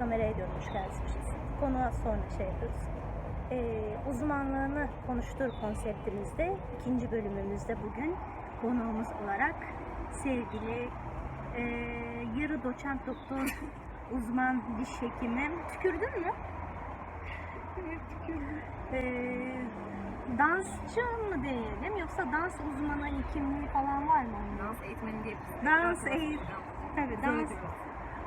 kameraya diyorum hoş geldiniz. Konuğa sonra şey yapıyoruz. Ee, uzmanlığını konuştur konseptimizde ikinci bölümümüzde bugün konuğumuz olarak sevgili e, yarı doçent doktor uzman diş hekimi. Tükürdün mü? Ee, dansçı mı diyelim yoksa dans uzmanı kimliği falan var mı? Dans eğitmeni diye Dans eğit tabii dans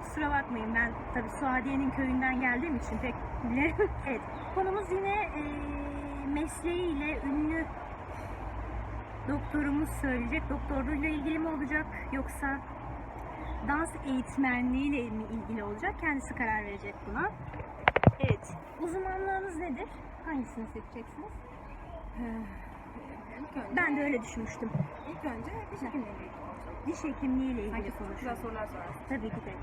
kusura bakmayın ben tabii Suadiye'nin köyünden geldiğim için pek bilerim. evet konumuz yine e, mesleğiyle ünlü doktorumuz söyleyecek. Doktorluğuyla ilgili mi olacak yoksa dans eğitmenliğiyle mi ilgili olacak? Kendisi karar verecek buna. Evet. Uzmanlığınız nedir? Hangisini seçeceksiniz? İlk önce, Ben de öyle düşünmüştüm. ilk önce diş hekimliği konuşalım. Diş hekimliğiyle ilgili Sanki çok konuşalım. güzel sorular sorarsın. Tabii ki de.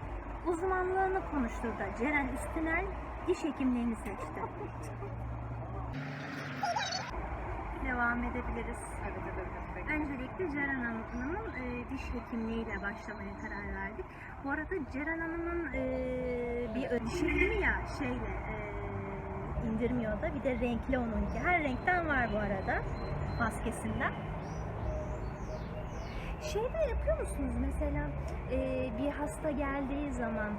Uzmanlığını konuşturdu. Ceren Üstüner diş hekimliğini seçti. Devam edebiliriz. Evet, evet, evet. Öncelikle Ceren Hanım'ın e, diş hekimliğiyle başlamaya karar verdik. Bu arada Ceren Hanım'ın e, bir diş hekimi ya şeyle e, indirmiyor da bir de renkli onunki. Her renkten var bu arada maskesinden. Şey de yapıyor musunuz mesela e, bir hasta geldiği zaman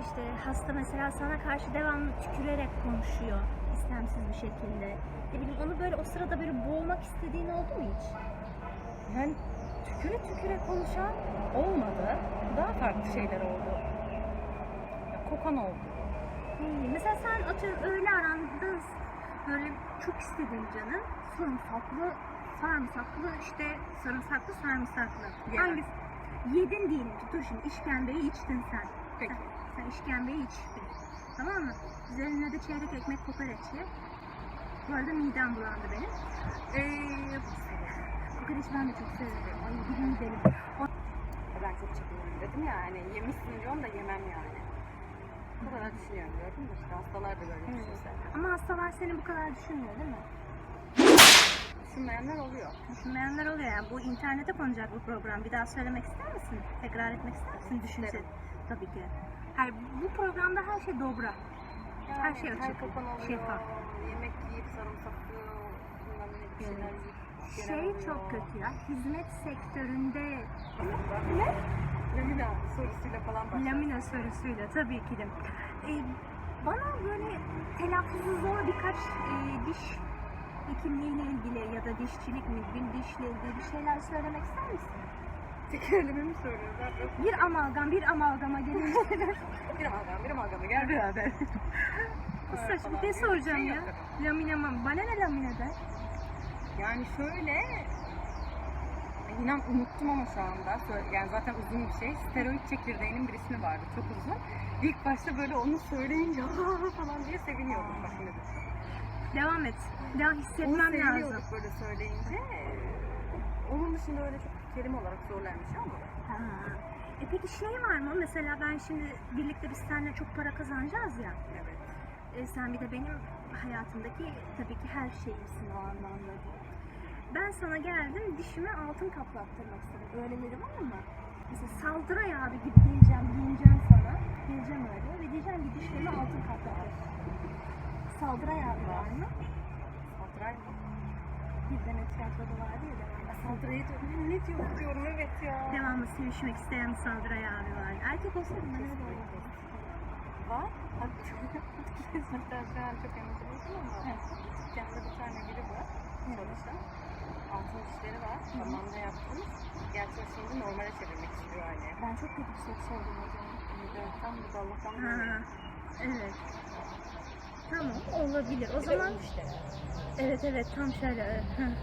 işte hasta mesela sana karşı devamlı tükürerek konuşuyor istemsiz bir şekilde. Ne bileyim onu böyle o sırada böyle boğmak istediğin oldu mu hiç? Yani tüküre tüküre konuşan olmadı. Daha farklı şeyler oldu. Kokan oldu. Hmm, mesela sen atıyorum öğle aranda böyle çok istediğin canın sarımsaklı, sarımsaklı işte sarımsaklı sarımsaklı. Yemem. Hangisi? Yedin diyelim ki dur şimdi işkembeyi içtin sen. Peki. Sen, sen işkembeyi içtin. Tamam mı? Üzerine de çeyrek ekmek kokoreç ye. Bu arada midem bulandı benim. Ee, kokoreç ben de çok severim. Ay bir gün gidelim. Ben çok çekiniyorum dedim ya hani yemişsin diyorum da yemem yani. Bu kadar düşünüyorum gördün mü? İşte hastalar da böyle düşünse. Ama hastalar seni bu kadar düşünmüyor değil mi? Düşünmeyenler oluyor. Düşünmeyenler oluyor yani. Bu internete konacak bu program. Bir daha söylemek ister misin? Tekrar etmek ister misin? İsterim. Tabii ki. Her, bu programda her şey dobra. Her şey Yani açık, kokan oluyor. şeffaf. Yemek yiyip sarımsaklı bilmem ne bir şeyler yiyip gelen Şey çok kötü ya. Hizmet sektöründe Ne? Lamina sorusuyla falan başladı. lamina sorusuyla tabii ki de. Ee, bana böyle telaffuzu zor birkaç e, diş hekimliğiyle ilgili ya da dişçilik mi, bir dişle ilgili bir şeyler söylemek ister misin? Tekerleme mi soruyor? Bir amalgam, bir amalgama gelince Bir amalgam, bir amalgama gel beraber. Saçma ne soracağım ya? Lamine mi? Bana ne laminede? Yani şöyle inan unuttum ama şu anda yani zaten uzun bir şey steroid çekirdeğinin bir ismi vardı çok uzun İlk başta böyle onu söyleyince falan diye seviniyordum bak şimdi. Devam et. Devam Onu hissetmem lazım. böyle söyleyince onun dışında öyle çok kelime olarak zorlanmış ama Ha. E peki şey var mı? Mesela ben şimdi birlikte biz seninle çok para kazanacağız ya. evet E sen bir de benim hayatımdaki tabii ki her şeyimsin o anlamda. Ben sana geldim dişime altın kaplattırmak istedim. Öyleleri var mı? Mesela saldıray abi gibi geleceğim, giyineceğim sana. Geleceğim öyle ve diyeceğim ki dişlerime altın kaplattır. Saldıray abi var mı? Saldıray mı? Bir tane tiyatroda vardı ya devamlı. Saldırıya diyorum ne diyor diyorum evet ya Devamlı sevişmek isteyen Saldıray abi var. Erkek olsaydı ben öyle olurdum. Var. Hatta şu an çok emin değilim ama Evet. dükkanda bir tane biri var. Çalışan. Altın dişleri var. Zamanında yaptım. Gerçi şimdi normale çevirmek istiyor hani. Ben çok kötü bir soru sordum zaman. Evet, tam da Allah'tan evet. Tamam olabilir. O zaman işte. evet evet tam şöyle. evet.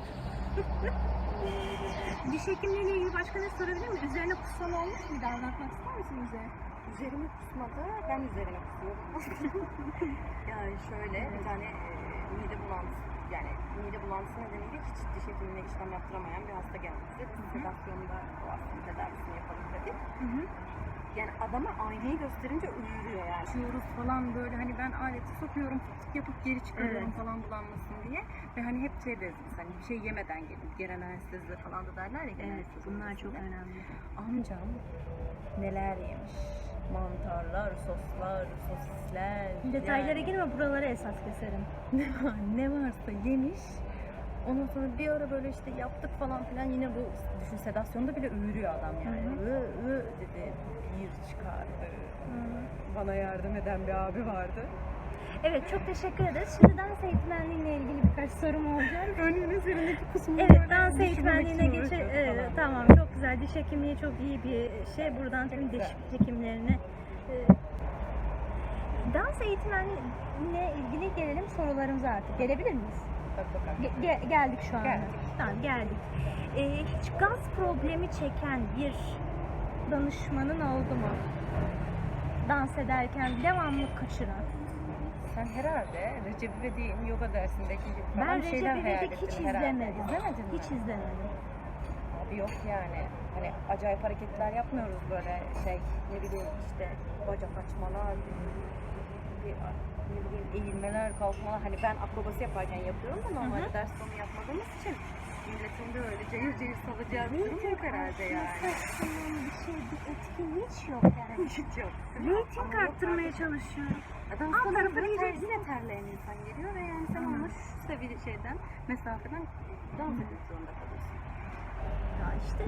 Diş hekimliğiyle ilgili başka ne sorabilir miyim? Üzerine kusman olmuş muydu? Anlatmak ister misin bize? Üzerime kusmadı, ben üzerine kusuyorum. yani şöyle bir tane e, mide bulantısı, yani mide bulantısı nedeniyle hiç diş hekimine işlem yaptıramayan bir hasta gelmişti. Biz sedasyonda o hastanın tedavisini yapalım dedik. Hı hı. Yani adama aynayı gösterince uyuruyor yani. Açıyoruz falan böyle hani ben aleti sokuyorum fıtık yapıp geri çıkarıyorum Evet. falan bulanmasın diye. Ve hani hep şey deriz biz hani bir şey yemeden gelin. Genel anestezide falan da derler ya anestezi bunlar çok önemli. Amcam neler yemiş. Mantarlar, soslar, sosisler. Detaylara yani girme buralara esas keserim. ne varsa yemiş. Ondan sonra bir ara böyle işte yaptık falan filan yine bu düşün sedasyonda bile ürüyor adam yani. Hı ü dedi bir çıkardı. Bana yardım eden bir abi vardı. Evet çok teşekkür ederiz. Şimdi dans eğitmenliğiyle ilgili birkaç sorum olacak. Önün üzerindeki kısmını Evet dans eğitmenliğine geçe falan. tamam çok güzel. Diş hekimliği çok iyi bir şey. Buradan tüm diş hekimlerine e, dans eğitmenliğine ilgili gelelim sorularımıza artık. Gelebilir miyiz? Ge- ge- geldik şu anda. Geldik. Tamam geldik. Ee, hiç gaz problemi çeken bir danışmanın oldu mu? Dans ederken devamlı kaçıran. Sen herhalde Recep İvedik'in yoga dersindeki gibi falan Ben bir şeyler Recep hayal İvedik hiç ettin herhalde. izlemedim. İzlemedin mi? Hiç izlemedim. Abi yok yani. Hani acayip hareketler yapmıyoruz böyle şey ne bileyim işte bacak açmalar, eğilmeler, kalkmalar. Hani ben akrobasi yaparken yapıyorum da normalde ders sonu yapmadığımız için milletin de öyle cayır cayır salacağı bir durum yok herhalde yani. bir şey, bir etkin hiç yok yani. Hiç yok. Reyting arttırmaya çalışıyorum. Adam Alt tarafı yine terleyen insan geliyor ve yani sen onunla şu seviye şeyden, mesafeden dans etmek zorunda kalıyorsun. Ya işte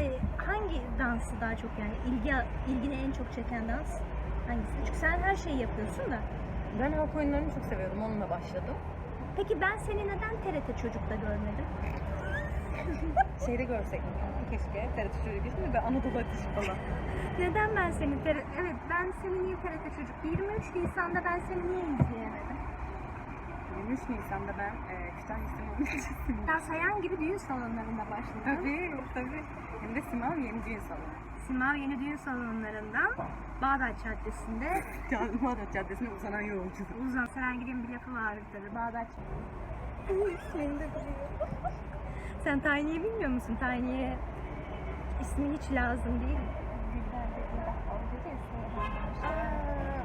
e, hangi dansı daha çok yani ilgi ilgini en çok çeken dans hangisi? Çünkü sen her şeyi yapıyorsun da. Ben halk oyunlarını çok seviyordum. Onunla başladım. Peki ben seni neden TRT Çocuk'ta görmedim? Şeyde görsek mi? Keşke TRT Çocuk ismi ve Anadolu Ateşi falan. Neden ben seni TRT... Evet ben seni niye TRT Çocuk? 23 Nisan'da ben seni niye izleyemedim? 23 Nisan'da ben e, Kütahya Lisesi'nde. Ya sayan gibi düğün salonlarında başladım. Tabii tabii. Hem de Simav Yeni Düğün Salonu. Simav Yeni Düğün Salonlarından Bağdat Caddesi'nde Bağdat Caddesi'ne uzanan yolculuk. uzan Serengil'in bir lafı vardır. Bağdat İsmini de biliyorum. Sen Tiny'yi bilmiyor musun? Tiny'ye ismi hiç lazım değil.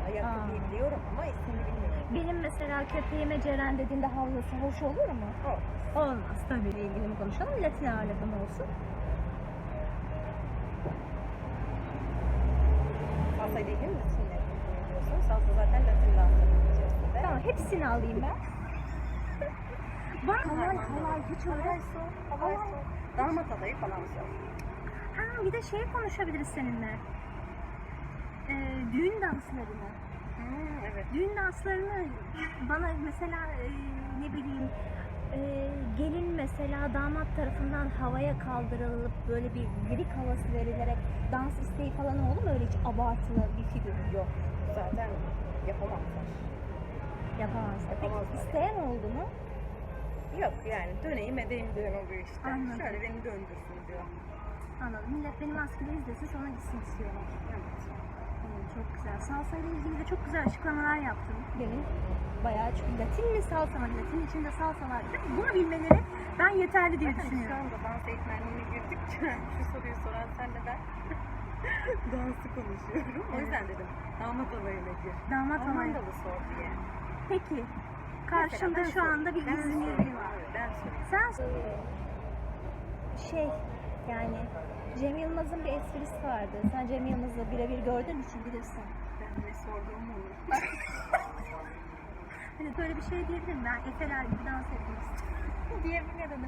Ayakkabıyı biliyorum ama ismini bilmiyorum. Benim mesela köpeğime Ceren dediğinde havlası hoş olur mu? O. Olmaz. Tabii ilgili mi konuşalım? Latin ağırlıklı olsun? Salsa değil mi? Latinle diyorsun. Salsa zaten Latin dansının içerisinde. Tamam hepsini alayım ben. Bak halal Halal, halal hiç öyle. son. Damat adayı falan. Ha bir de şey konuşabiliriz seninle. Ee, düğün danslarını. Hmm, evet. Düğün danslarını bana mesela e, ne bileyim e, gelin mesela damat tarafından havaya kaldırılıp böyle bir lirik havası verilerek dans isteği falan oldu mu öyle hiç abartılı bir figür Yok. Zaten yapamazlar. Yapamazlar. Peki isteyen oldu mu? Yok yani döneyim edeyim düğün oluyor işte. Anladım. Şöyle beni döndürsün diyor. Anladım. Millet benim maskeli izlesin sonra gitsin istiyorlar. Evet. Hmm, çok güzel. Salsa ile ilgili de çok güzel açıklamalar yaptın. Benim bayağı çünkü Latin mi salsa mı? Latin içinde salsa var. Bunu bilmeleri ben yeterli diye Zaten şu düşünüyorum. anda dans eğitmenliğine girdikçe şu soruyu soran sen de ben dansı konuşuyorum. O yüzden dedim damat alayına gir. Damat alayı. Amandalı sor diye. Peki. Karşında şu anda bir İzmirli var. Sen şey yani Cem Yılmaz'ın bir esprisi vardı. Sen Cem Yılmaz'ı birebir gördüğün için bilirsin. Ben ne sorduğumu unuttum. Hani böyle bir şey diyebilirim. Ben Efeler gibi dans etmek istiyorum. diyebilir adam.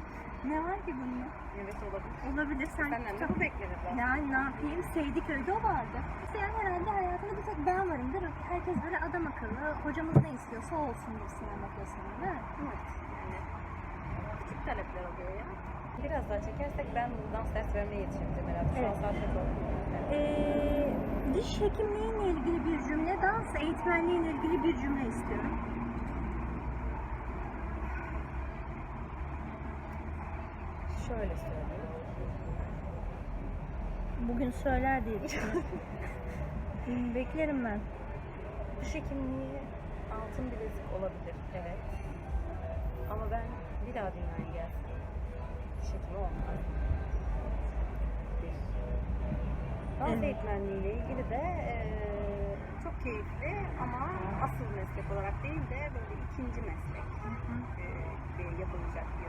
Ne var ki bunda? Evet olabilir. Olabilir. Sen Senden de bu. Yani ne yapayım? Sevdiköy'de o vardı. Yani herhalde hayatında bir tek ben varım değil mi? Herkes böyle adam akıllı. Hocamız ne istiyorsa olsun gibisinden bakıyorsun değil mi? Evet. Yani küçük talepler oluyor ya. Biraz daha çekersek ben dans ders vermeye yetişebilirim herhalde. Şu an saatte zor. Ee, diş hekimliğiyle ilgili bir cümle, dans eğitmenliğiyle ilgili bir cümle istiyorum. Şöyle söyleyeyim. Bugün söyler diye düşünüyorum. Beklerim ben. Diş hekimliği altın bilezik olabilir. Evet. Ama ben bir daha dünyaya gelsem diş hekimi olmaz. Dans Evet. eğitmenliği ile ilgili de eee, çok keyifli ama asıl meslek olarak değil de böyle ikinci meslek eee, gibi yapılacak bir.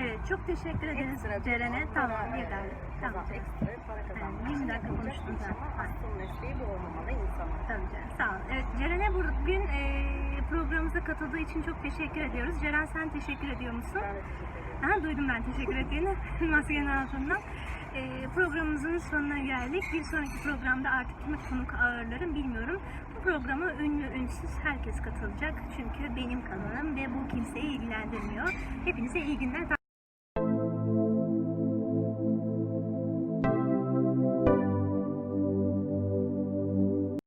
Evet, çok teşekkür ederiz Ceren'e. Tamam, yeterli. Tamam, ekstra para kazanmak Yani 20 için dakika yapılacak konuştun bir iş zaten. ama Asıl mesleği bu olmamalı insana. Tabii canım, sağ ol. Evet, Ceren'e bugün e, programımıza katıldığı için çok teşekkür ediyoruz. Ceren sen teşekkür ediyor musun? Ben de teşekkür ederim. Ha, duydum ben teşekkür ettiğini maskenin altından. E, programımızın sonuna geldik. Bir sonraki programda artık kimi konuk ağırlarım bilmiyorum. Bu programa ünlü ünsüz herkes katılacak. Çünkü benim kanalım ve bu kimseyi ilgilendirmiyor. Hepinize iyi günler.